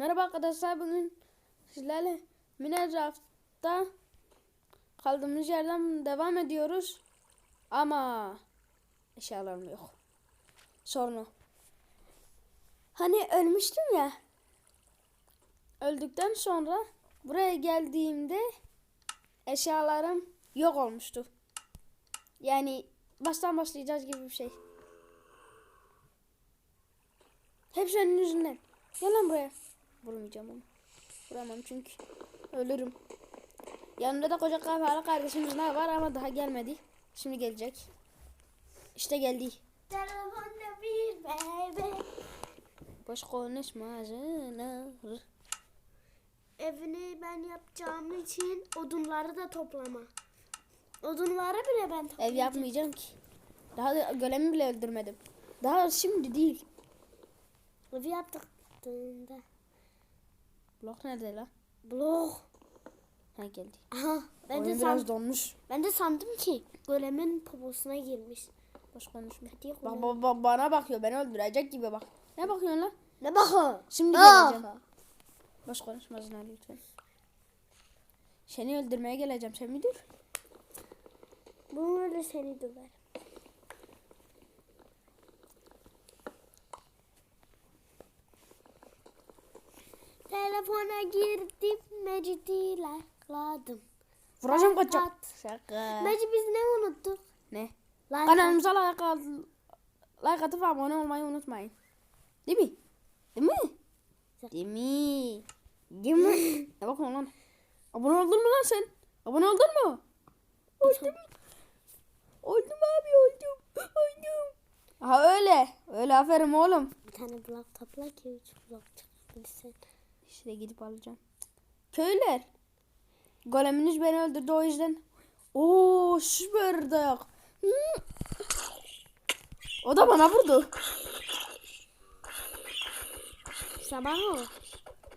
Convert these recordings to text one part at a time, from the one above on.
Merhaba arkadaşlar bugün sizlerle Minecraft'ta kaldığımız yerden devam ediyoruz. Ama eşyalarım yok. Sorun. Hani ölmüştüm ya. Öldükten sonra buraya geldiğimde eşyalarım yok olmuştu. Yani baştan başlayacağız gibi bir şey. Hep senin yüzünden. Gel lan buraya. Vurmayacağım onu. Vuramam çünkü. Ölürüm. Yanımda da koca kafalı kardeşimiz ne var ama daha gelmedi. Şimdi gelecek. İşte geldi. Telefonda bir bebe. Boş konuşma zınar. Evini ben yapacağım için odunları da toplama. Odunları bile ben Ev toplayacağım. yapmayacağım ki. Daha da golemi bile öldürmedim. Daha şimdi değil. Evi yaptıktığında. Blok nerede la? Blok. Ha geldi. Aha. Ben Oyun de, biraz san, donmuş. ben de sandım ki golemin poposuna girmiş. Boş konuşma. Bak, bak, bak bana bakıyor. Beni öldürecek gibi bak. Ne bakıyorsun lan? Ne bakın? Şimdi Aa! geleceğim. Boş konuşma Zınar lütfen. Seni öldürmeye geleceğim. Sen bir dur. Bunu öyle seni döver. Telefona girdim Mecid'i lakladım. Vuracağım Pat, kaçacağım. Şaka. Mecid biz ne unuttuk? Ne? Like Kanalımıza like, al- like atıp abone olmayı unutmayın. Değil mi? Değil mi? Değil mi? Değil mi? ne bakıyorsun lan? Abone oldun mu lan sen? Abone oldun mu? Oldum. Oldum abi oldum. Oldum. Ha öyle. Öyle aferin oğlum. Bir tane blok topla ki üç blok çıkabilsin. İşte gidip alacağım. Köyler. Goleminiz beni öldürdü o yüzden. Oo süper dayak. Hı. O da bana vurdu. Sabah ol.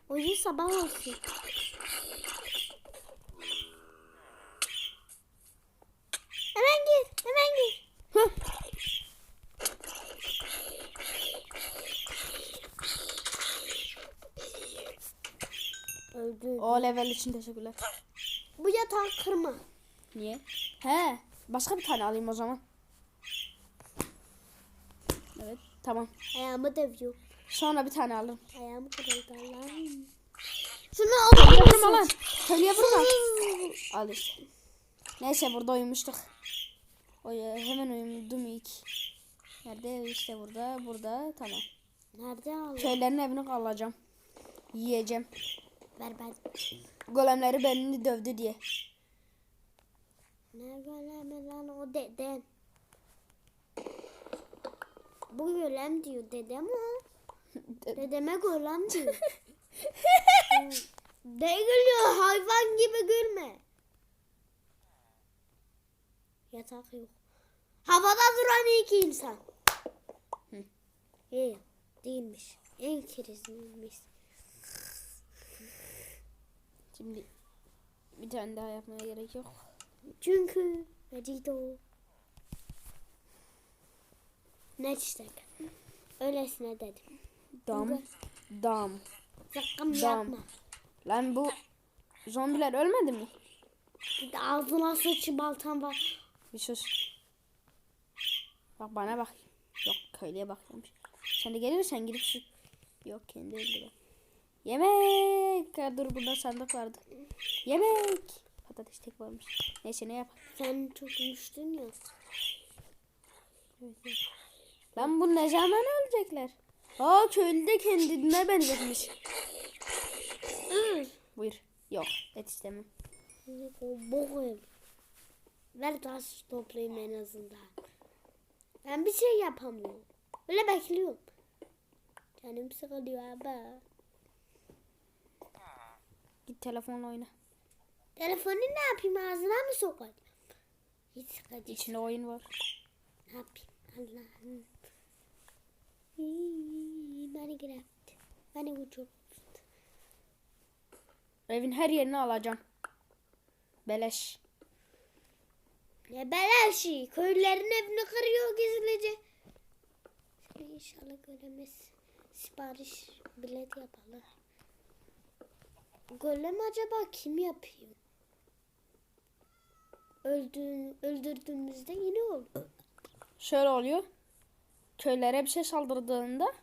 Oyun sabah olsun. Hemen gir, hemen gir. Hıh. Öldü. O level için teşekkürler. Bu yatağı kırma. Niye? He. Başka bir tane alayım o zaman. Evet tamam. Ayağımı dövüyor. Sonra bir tane alırım. Ayağımı kırıldı Allah'ım. Şunu alalım. vurma lan. Köylüye vurma. Al işte. Neyse burada uyumuştuk. O ya, hemen uyumdum ilk. Nerede? İşte burada. Burada. Tamam. Nerede aldın? Köylerin evini alacağım. Yiyeceğim. Ver ben. Golemleri beni dövdü diye. Ne golemi lan o deden. Bu golem diyor dedem o. Dedeme golem diyor. ne gülüyor hayvan gibi gülme. Yatak yok. Havada duran ilk insan. Hı. İyi değilmiş. En kerizliymiş. Şimdi bir tane daha yapmaya gerek yok. Çünkü Vegito. Ne çiçek? Öylesine dedim. Dam. Dam. Sakın Dam. yapma. Lan bu zombiler ölmedi mi? Bir de ağzına sıçı baltan var. Bir sus. Bak bana bak. Yok köylüye bakıyormuş. Sen de gelirsen gidip şu... Yok kendi öldü. Yemek. Ha, dur burada sandık vardı. Yemek. Patates tek varmış. Neyse ne yap. Sen çok düştün ya. Lan bu ne zaman ölecekler? Aa köylü de kendine benzetmiş. Buyur. Yok et istemem. O boğul. Ver taş toplayayım en azından. Ben bir şey yapamıyorum. Böyle bekliyorum. Canım sıkılıyor abi. Git telefonla oyna. Telefonu ne yapayım ağzına mı sokacağım? Hiç sıkıcı. İçinde oyun var. Ne yapayım Allah'ım. İyi, Minecraft. Minecraft. Evin her yerini alacağım. Beleş. Ne beleşi. Köylülerin evini kırıyor gizlice. İnşallah göremez. Sipariş bilet yapalım. Golem acaba kim yapıyor? Öldüğün, öldürdüğümüzde yine oldu. Şöyle oluyor. Köylere bir şey saldırdığında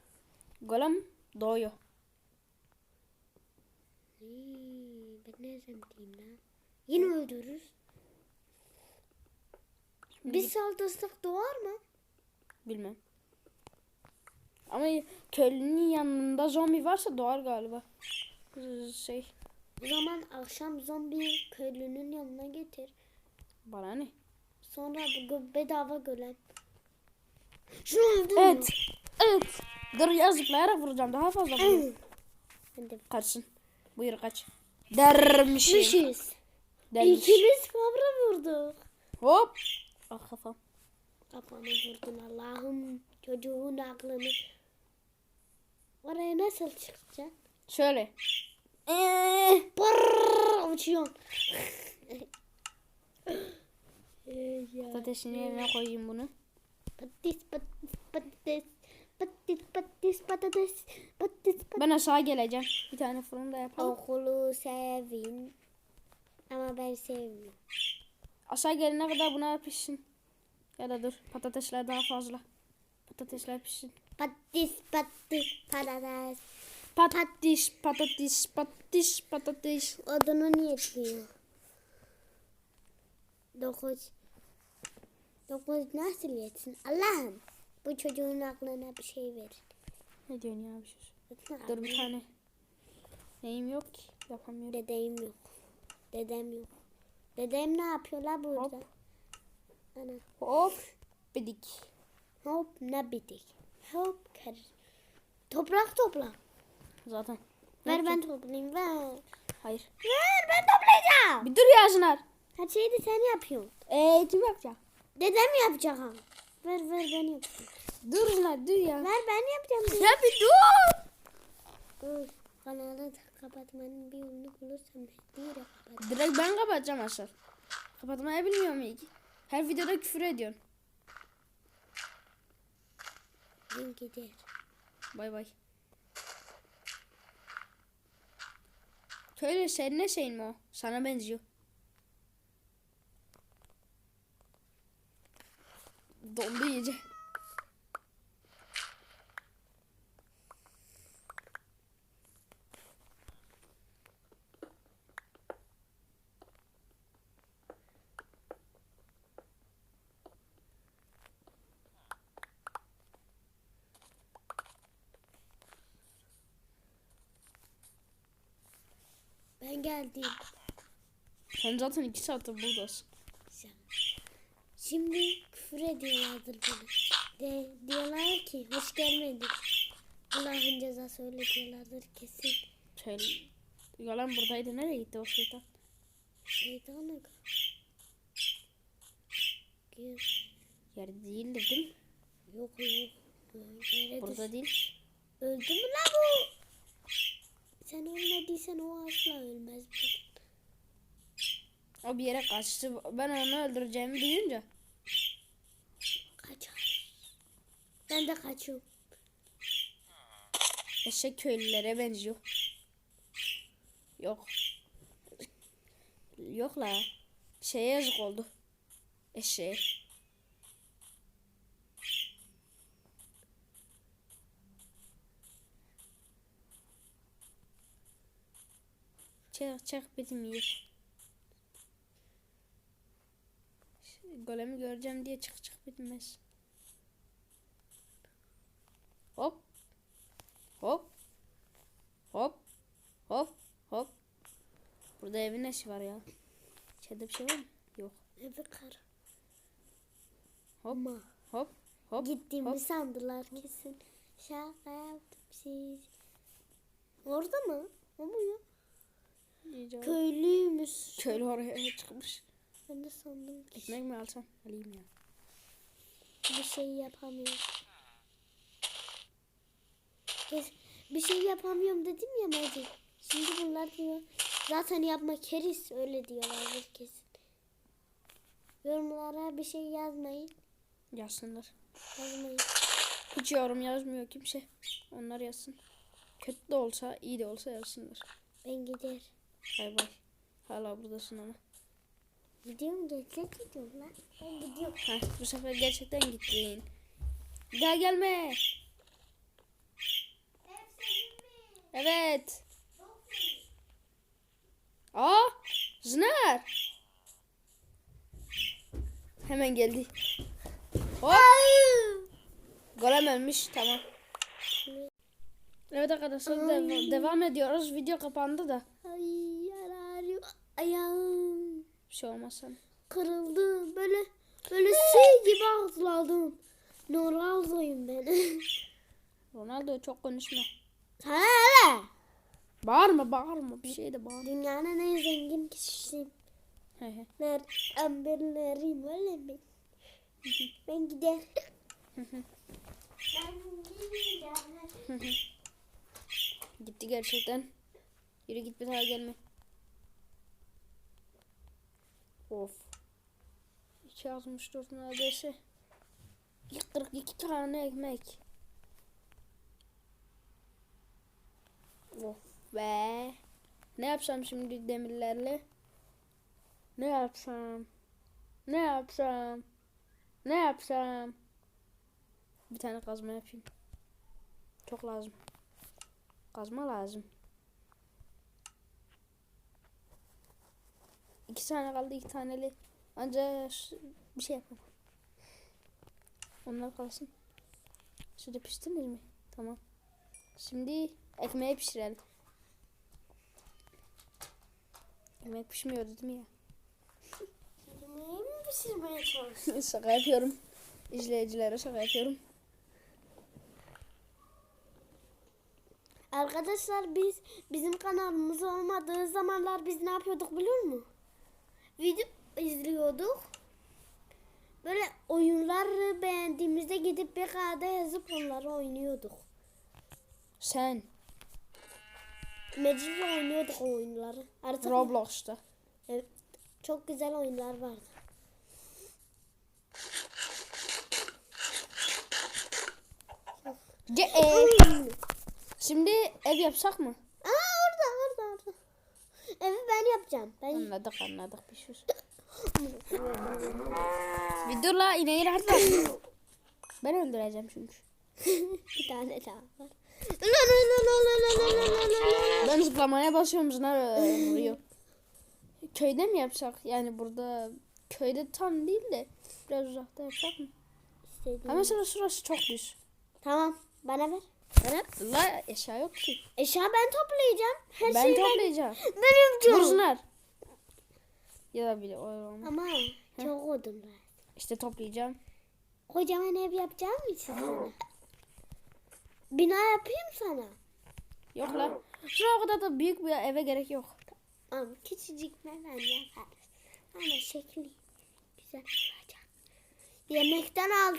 golem doğuyor. Ben nereden diyeyim lan? Yine öldürürüz. Biz saldırsak doğar mı? Bilmem. Ama köylünün yanında zombi varsa doğar galiba. Şey O zaman akşam zombi köylünün yanına getir. bana ne? Sonra bu bedava golem. Şunu öldür. Evet. Evet. Dur ya zıplayarak vuracağım. Daha fazla vurayım. Hadi. Kaçsın. Buyur kaç. Dermişim. Dermiş. İkimiz kobra vurduk. Hop. Ah kafam. Kafana vurdun Allah'ım çocuğun aklını. Oraya nasıl çıkacaksın? Şöyle. Brrr, uçuyorsun. Ee. Patatesin yerine koyayım bunu. Patates, patates, patates. Patates, patates, patates. Patates, patates. Ben aşağı geleceğim. Bir tane fırında yapalım. Okulu sevin. Ama ben sevmiyorum. Aşağı gelene kadar buna pişsin. Ya da dur. Patatesler daha fazla. Patatesler pişsin. Patates, patates, patates. Patates, patates, patates, patates. Odunu yetmiyor. Dokuz. Dokuz nasıl yetsin? Allah'ım. Bu çocuğun aklına bir şey verin. Ne diyorsun ya bir şey? Dur bir tane. Neyim yok ki. Yapamıyorum. Dedem yok. Dedem yok. Dedem ne yapıyor la burada? Hop. Ana. Hop. Bidik. Hop ne bitik. Hop kar. Toprak topla. Zaten. Ver ben toplayayım ver. Hayır. Ver ben toplayacağım. Bir dur ya Şınar. Her şeyi de sen yapıyorsun. Eee kim yapacak? Dedem yapacak ha. Ver ver ben yapacağım. Dur Şınar dur ya. Ver ben yapacağım. Ya bir dur. Dur. Kanalı kapatmanın bir yolunu bulursam direkt kapat. Direkt ben kapatacağım aşağı. Kapatmayı bilmiyorum iyi ki. Her videoda küfür ediyorsun. Ben gider. Bay bay. Köylü senin ne şeyin o? Sana benziyor. Dondu iyice. Geldim. Sen zaten iki saattir buradasın. Güzel. Şimdi küfür ediyorlardır bana. De, diyorlar ki hoş gelmedin. Allah'ın cezası öyle diyorlardır kesin. Köylü. Yalan buradaydı. Nereye gitti o şeytan? Şeytan aga. Gel. Yerde değildir değil mi? Yok yok. Yere Burada değil. Öldü mü la bu? Sen ölmediysen o asla ölmez. O bir yere kaçtı. Ben onu öldüreceğimi duyunca. Kaçar. Ben de kaçıyorum. Eşek köylülere benziyor. Yok. Yok la. Şeye yazık oldu. Eşeğe. Bizim yer. Golemi göreceğim diye çık çık bitmez. Hop. Hop. Hop. Hop. Hop. Burada evin eşi var ya. İçeride bir şey var mı? Yok. Evi kar. Hop. Ama Hop. Hop. gittiğimi hop. sandılar kesin. Şaka yaptım siz. Orada mı? O mu ya? İyice- Köylüymüş. Köylü oraya çıkmış. Ben de sandım ki Ekmek mi alsam? Alayım ya. bir şey yapamıyorum. Bir şey yapamıyorum dedim ya Mecid. Şimdi bunlar diyor. Zaten yapma keriz öyle diyorlar kesin. Yorumlara bir şey yazmayın. Yazsınlar. Yazmayın. Hiç yorum yazmıyor kimse. Onlar yazsın. Kötü de olsa, iyi de olsa yazsınlar. Ben gider. Bay bay. Hala buradasın ama. Gidiyorum gerçek gidiyorum lan. Ben gidiyorum. Heh, bu sefer gerçekten gittin. Bir daha gelme. Evet. Aa, Zınar. Hemen geldi. Hop. Golem ölmüş. Tamam. Evet arkadaşlar dev- devam ediyoruz. Video kapandı da. Ayağım Bir şey olmaz sana. kırıldı. Böyle böyle şey gibi ağzladım. Ronaldo'yum ben. Ronaldo çok konuşma. Sana ne? Bağırma bağırma. Bir şey de bağırma. Dünyanın en zengin kişisiyim. Ner amberlerim öyle mi? Ben gider. Gitti gerçekten. Yürü git bir daha gelme. Of. 264 neredeyse. 42 tane ekmek. Of be. Ne yapsam şimdi demirlerle? Ne yapsam? Ne yapsam? Ne yapsam? Bir tane kazma yapayım. Çok lazım. Kazma lazım. İki tane kaldı iki taneli. Ancak bir şey yapamam. Onlar kalsın. Şurada piştiniz mi? Tamam. Şimdi ekmeği pişirelim. Ekmek pişmiyor dedim ya. Yemeği mi pişirmeye çalışıyorsun? şaka yapıyorum. İzleyicilere şaka yapıyorum. Arkadaşlar biz bizim kanalımız olmadığı zamanlar biz ne yapıyorduk biliyor musun? Video izliyorduk. Böyle oyunları beğendiğimizde gidip bir kağıda yazıp onları oynuyorduk. Sen Mecbur oynuyorduk o oyunları. Artık Roblox'ta. Evet, çok güzel oyunlar vardı. Ge e, Şimdi ev yapsak mı? evi ben yapacağım. Ben... Anladık anladık bir şey. bir dur la ineği rahat ver. ben öldüreceğim çünkü. bir tane daha var. ben zıplamaya basıyorum zınar vuruyor. Köyde mi yapsak? Yani burada köyde tam değil de biraz uzakta yapsak mı? İstediğim. Ama mesela şurası çok düz. Tamam bana ver. Evet. La eşya yok ki. Eşya ben toplayacağım. Her Ben şeyi toplayacağım. ben, ben yapacağım. Zınar. Ya da bile olmaz. Ama çok odun var. İşte toplayacağım. Kocaman ev yapacağım mı sana? Bina yapayım sana. Yok la. Şuna o kadar da büyük bir eve gerek yok. Ama küçücük ben yaparız. Ama şekli güzel olacak. Yemekten al.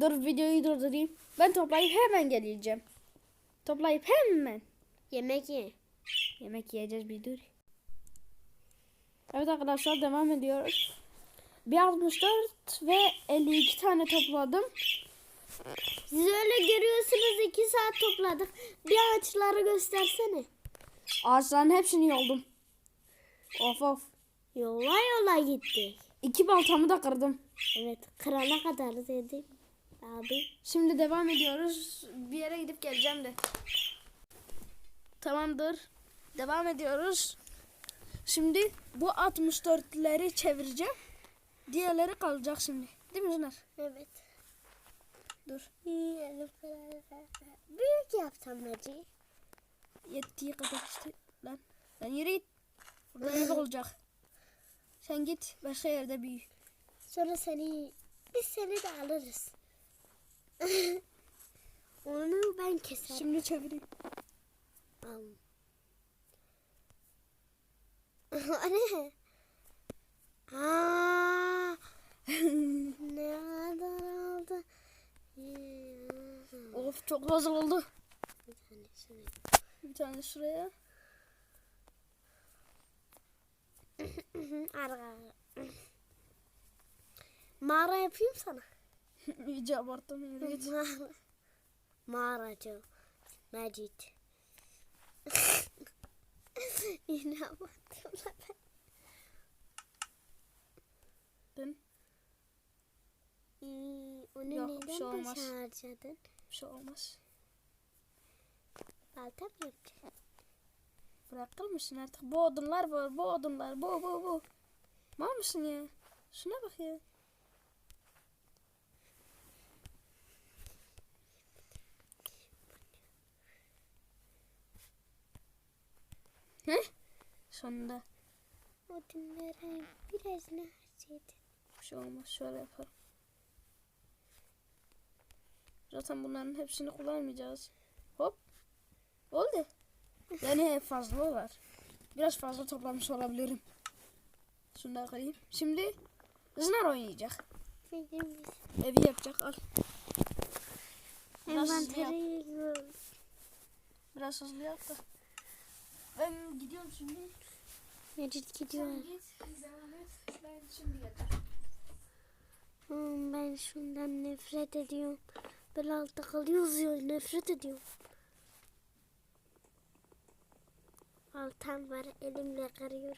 Dur videoyu durdurayım. Ben toplayıp hemen geleceğim. Toplayıp hemen. Yemek ye. Yemek yiyeceğiz bir dur. Evet arkadaşlar devam ediyoruz. Bir 64 ve 52 tane topladım. Siz öyle görüyorsunuz iki saat topladık. Bir ağaçları göstersene. Ağaçların hepsini yoldum. Of of. Yola yola gittik. İki baltamı da kırdım. Evet kırana kadar dedim. Abi. Şimdi devam ediyoruz. Bir yere gidip geleceğim de. Tamamdır. Devam ediyoruz. Şimdi bu 64'leri çevireceğim. Diğerleri kalacak şimdi. Değil mi Zınar? Evet. Dur. Büyük yapsam Naci. Yettiği kadar işte. Lan. Lan yürü git. Burada olacak. Sen git başka yerde büyü. Sonra seni biz seni de alırız. Onu ben keserim. Şimdi çevireyim. Al. ne? Aa, ne kadar oldu? Of çok fazla oldu. Bir tane şuraya. Bir tane şuraya. Ara. Mağara yapayım sana. İyice abarttım yürü git. Mağara. Mağaracı. Mecit. İnanmadım la ben. Ee, onu Yok, neden bir şey olmaz. harcadın? Bir şey olmaz. Balta mı yapacaksın? Bırakır mısın artık? Bu odunlar var. Bu odunlar. Bu bu bu. Mal mısın ya? Şuna bak ya. Heh. Sonunda Odunlara biraz harcadın? bir şey olmaz. Şöyle yapalım. Zaten bunların hepsini kullanmayacağız. Hop. Oldu. Yani fazla var. Biraz fazla toplamış olabilirim. Şunu da kırayım. Şimdi Zınar oynayacak. Evi yapacak. Al. Biraz hızlı yap. Biraz hızlı yap da. Ben gidiyorum şimdi. Mecit gidiyor. Sen git. Devam et. Ben şimdi geleceğim. Hmm, ben şundan nefret ediyorum. Böyle altta kalıyoruz ya nefret ediyorum. Altan var elimle kırıyorum.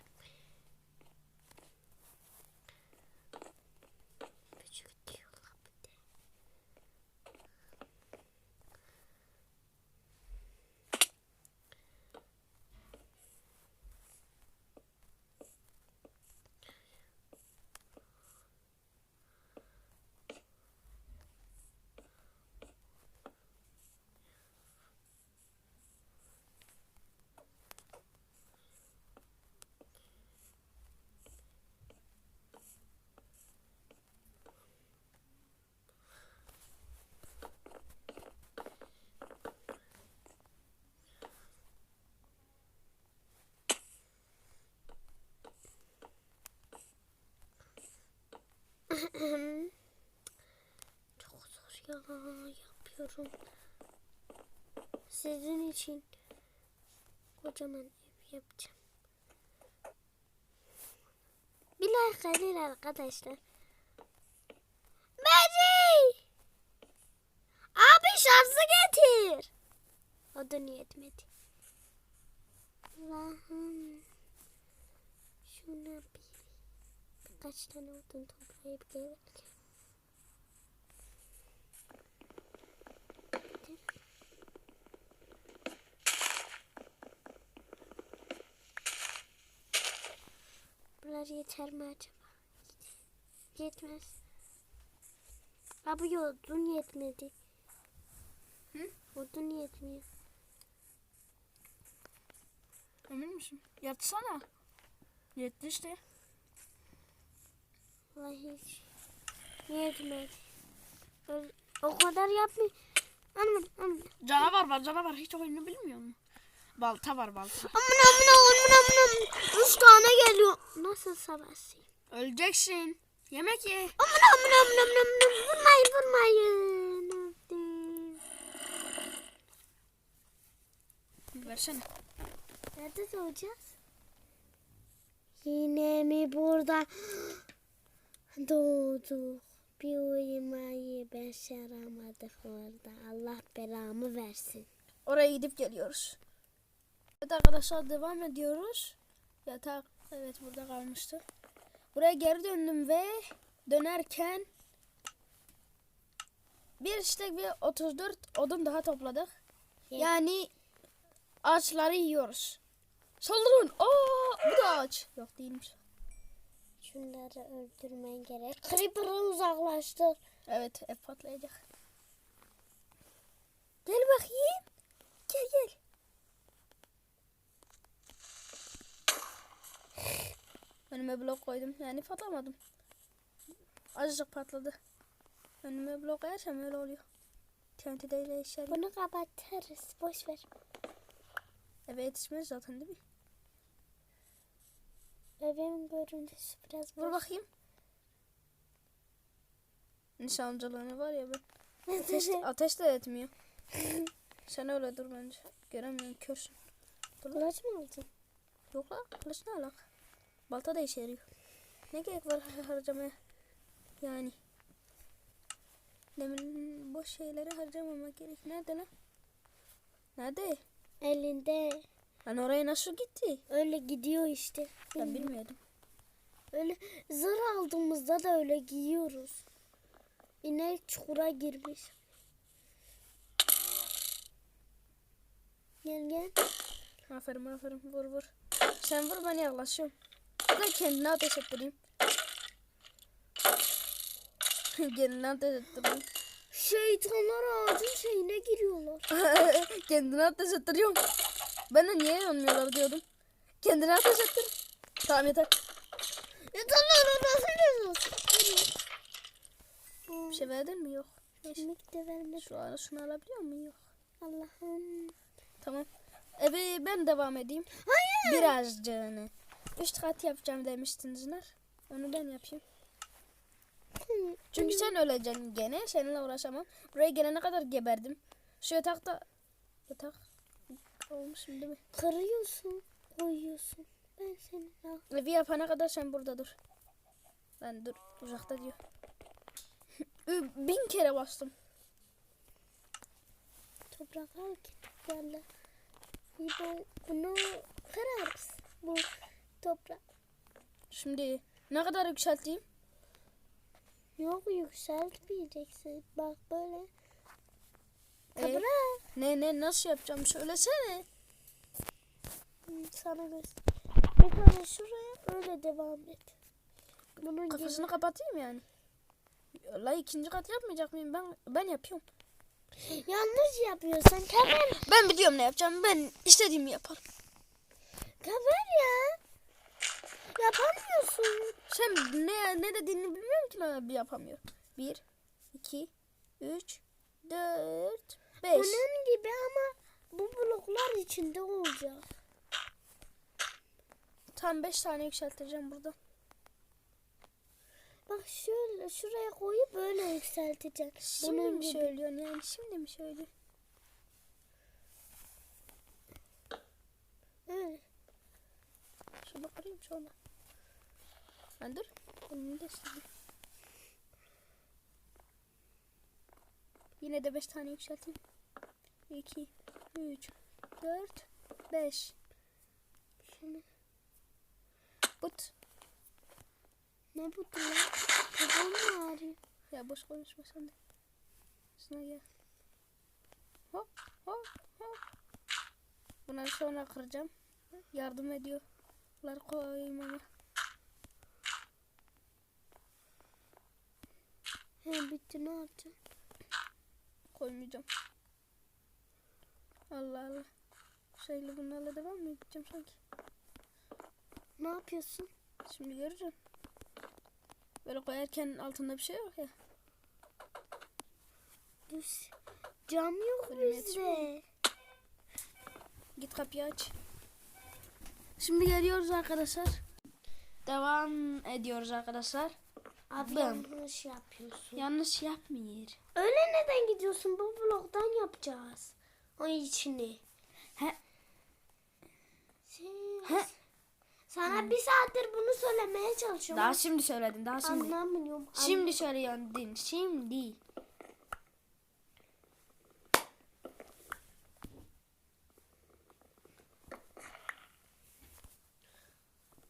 Çok zor ya yapıyorum. Sizin için kocaman ev yapacağım. Bir like arkadaşlar. Mary! Abi şarjı getir. O da niyetmedi. Allah'ım. Şuna bir birkaç tane odun toplayıp gelelim. Bunlar yeter mi acaba? Yetmez. Abi odun yetmedi. Hı? Odun yetmiyor. Emin misin? Yatsana. Yetti işte. Vallahi hiç yetmedi. Öyle- O kadar yapmıyor. Aman aman. Canavar var canavar. Hiç oyunu bilmiyor mu? Balta var balta. Aman aman aman aman. Üç tane geliyor. Nasıl savaşayım? Öleceksin. Yemek ye. Aman aman aman aman aman. Vurmayın vurmayın. Versene. Nerede doğacağız? Yine mi burada doğduk? Bir uyumayı başaramadık orada. Allah belamı versin. Oraya gidip geliyoruz. Evet arkadaşlar devam ediyoruz. Yatak evet burada kalmıştı. Buraya geri döndüm ve dönerken bir istek ve 34 odun daha topladık. Evet. Yani ağaçları yiyoruz. Saldırın. Aa, bu da ağaç. Yok değilmiş. Şunları öldürmen gerek. Creeper'ı uzaklaştır. Evet ev patlayacak. Gel bakayım. Gel gel. Önüme blok koydum. Yani patlamadım. Azıcık patladı. Önüme blok koyarsam öyle oluyor. TNT ile işler. Bunu kapatırız. Boş ver. Eve yetişmez zaten değil mi? Evimin görüntüsü biraz Vur bakayım. Nişancılığını var ya ben. Ateş, ateş de etmiyor. Sen öyle dur bence. Göremiyorum körsün. Kılıç mı aldın? Yok la kılıç ne alak? Balta da işe yarıyor. Ne gerek var harcamaya? Yani. Demin boş şeyleri harcamamak gerek. Nerede lan? Nerede? Elinde. Lan oraya nasıl gitti? Öyle gidiyor işte. Ben bilmiyordum. Öyle zırh aldığımızda da öyle giyiyoruz. İnek çukura girmiş. Gel gel. Aferin aferin vur vur. Sen vur ben yaklaşıyorum. Ben kendine ateş ettireyim. kendine ateş ettireyim. Şeytanlar ağacın şeyine giriyorlar. kendine ateş ettiriyorum. Ben de niye yanmıyorlar diyordum. Kendine ateş ettir. Tamam yeter. Şeytanlar nasıl Bir şey verdin mi? Yok. Kemik de vermedi. Şu an şunu alabiliyor muyum? Yok. Allah'ım. Tamam. Evet ben devam edeyim. Hayır. Birazcığını. Üç kat yapacağım demiştiniz Ner. Onu ben yapayım. Çünkü sen öleceksin gene. Seninle uğraşamam. Buraya gelene kadar geberdim. Şu yatakta... Yatak... Olmuşum değil mi? Kırıyorsun. Koyuyorsun. Ben seni al. Evi yapana kadar sen burada dur. Ben dur. Uzakta diyor. Bin kere bastım. Toprak al ki toprağla. Bu, bunu kırarız. Bu toprak. Şimdi ne kadar yükselteyim? Yok yükseltmeyeceksin. Bak böyle. Ee? Toprak. Ne ne nasıl yapacağım söylesene. Sana göster. Bir tane şuraya öyle devam et. Bunun Kafasını kapatayım yani. La ikinci kat yapmayacak mıyım? Ben ben yapıyorum. gibi- yanlış yapıyorsun. Kamer. Ben biliyorum ne yapacağım. Ben istediğimi yaparım. Kamer ya. Yapamıyorsun. Sen ne ne dediğini bilmiyorum ki ben bir yapamıyorum. Bir, iki, üç, dört, beş. Bunun gibi ama bu bloklar içinde olacak. Tam beş tane yükselteceğim burada. Bak şöyle şuraya koyup böyle yükselteceksin. Şimdi Bunun mi gibi. söylüyorsun yani? Şimdi mi söylüyorsun? Öyle. Şuna kırayım sonra. Ben dur. Bunu da sileyim. Yine de beş tane yükselteyim. İki, üç, dört, beş. Şunu. But. Ne bu lan? Babam mı ağrıyor? Ya boş konuşma sen de. Şuna gel. Hop hop hop. Bunları sonra kıracağım. Yardım ediyorlar koyayım ama. He bitti ne yapacağım? Koymayacağım. Allah Allah. Şeyle bunlarla devam mı edeceğim sanki? Ne yapıyorsun? Şimdi göreceğim. Böyle koyarken altında bir şey yok ya. Düz. Cam yok yetişmiyor. bizde. Git kapıyı aç. Şimdi geliyoruz arkadaşlar. Devam ediyoruz arkadaşlar. Abi Ben. yanlış yapıyorsun. Yanlış yapmıyor. Öyle neden gidiyorsun? Bu bloktan yapacağız. O içini. He. He. Sana bir saattir bunu söylemeye çalışıyorum. Daha şimdi söyledin daha şimdi. Anlamıyorum. Şimdi söyleyendin. Şimdi.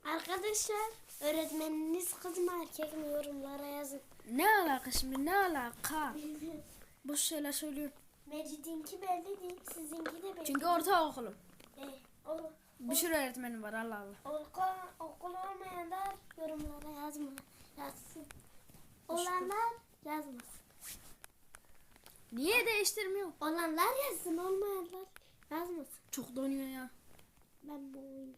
Arkadaşlar öğretmeniniz kız mı erkek mi yorumlara yazın. Ne alaka şimdi ne alaka? Bu şeyler söylüyorum. Mecidinki belli değil, sizinki de belli. Çünkü ortaokulum. E, o, Bir sürü öğretmenim var Allah Allah. okul, okul olmayanlar yorumlara yazma. Yazsın. Olanlar yazmasın. Niye değiştirmiyor? Olanlar yazsın, olmayanlar yazmasın. Çok donuyor ya. Ben bu oyunu.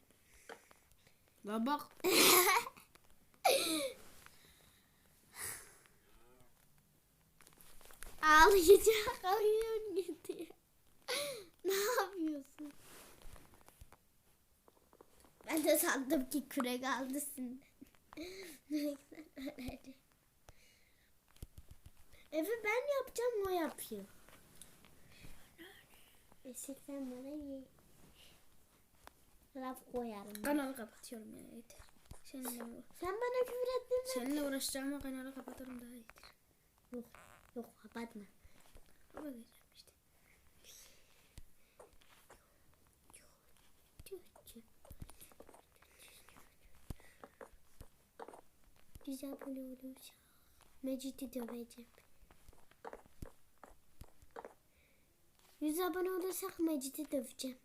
La bak. Ağlayacak oyun gidiyor. ne yapıyorsun? Ben de sandım ki kürek aldı. Evi ben yapacağım o yapıyor. Esik sen bana ye. Laf koyarım. Kanalı kapatıyorum ya yeter. Seninle, Sen bana küfür ettin mi? seninle uğraşacağıma kanalı kapatırım daha iyidir. Yok, yok kapatma. Kapatacağım işte. Güzel abone olacağım. Mecit'i döveceğim. 100 abone olursak Mecit'i döveceğim.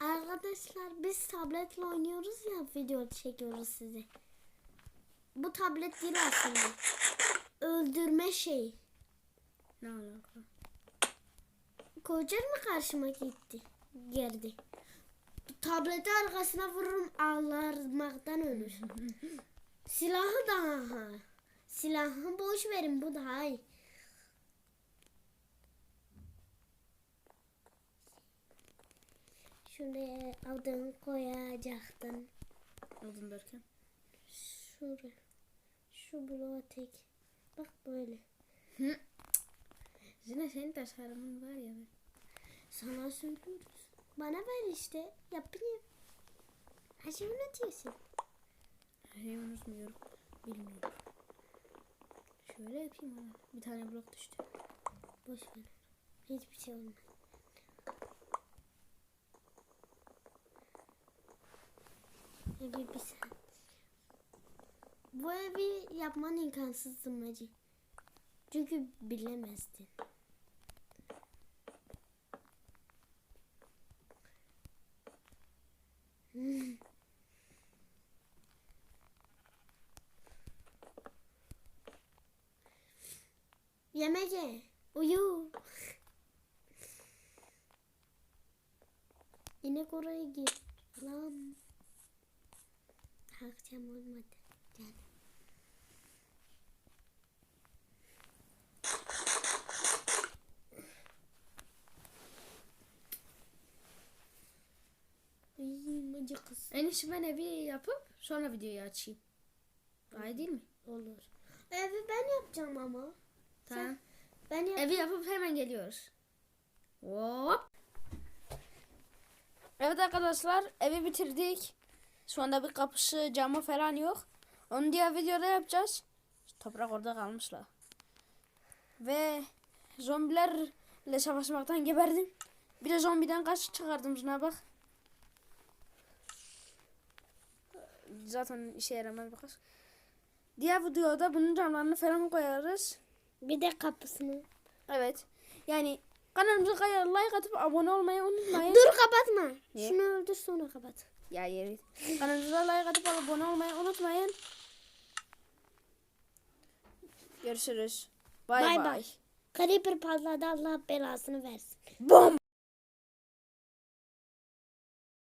Arkadaşlar biz tabletle oynuyoruz ya video çekiyoruz size. Bu tablet değil aslında. Öldürme şeyi. Ne alaka? Kocan mı karşıma gitti? Geldi. Tableti arkasına vururum ağlarmaktan ölür. Silahı daha. Silahı boş verin bu daha iyi. Şuraya adını koyacaktın. Aldın derken. Şuraya. Şu bloğa tek. Bak böyle. Zine senin tasarımın var ya. be. Sana söylüyoruz. Bana ver işte. Yapayım. Her şeyi unutuyorsun. Her şeyi unutmuyorum. Bilmiyorum. Şöyle yapayım ama. Bir tane blok düştü. Boş ver. Hiçbir şey olmaz. Bir sen. Bu evi yapman imkansız Macı. Çünkü bilemezdin. Hmm. Yemece. Uyu. İnek oraya gir. Lan. Akşam olmadı. Gel. Uyumacı kız. En iyisi ben evi yapıp sonra videoyu açayım. İyi değil mi? Olur. Evi ben yapacağım ama. Tamam. Ben yap. Evi yapıp hemen geliyoruz. Hop. Evet arkadaşlar evi bitirdik. Şu anda bir kapısı camı falan yok. Onu diğer videoda yapacağız. Toprak orada kalmışlar. Ve zombilerle savaşmaktan geberdim. Bir de zombiden kaç çıkardım şuna bak. Zaten işe yaramaz bakar. Diğer videoda bunun camlarını falan koyarız. Bir de kapısını. Evet. Yani kanalımıza kayar, like atıp abone olmayı unutmayın. Dur kapatma. Niye? Şunu öldür sonra kapat. Ya yeri. Kanalımıza like atıp abone olmayı unutmayın. Görüşürüz. Bay Bay bay. bay. Creeper patladı Allah belasını versin. Bom.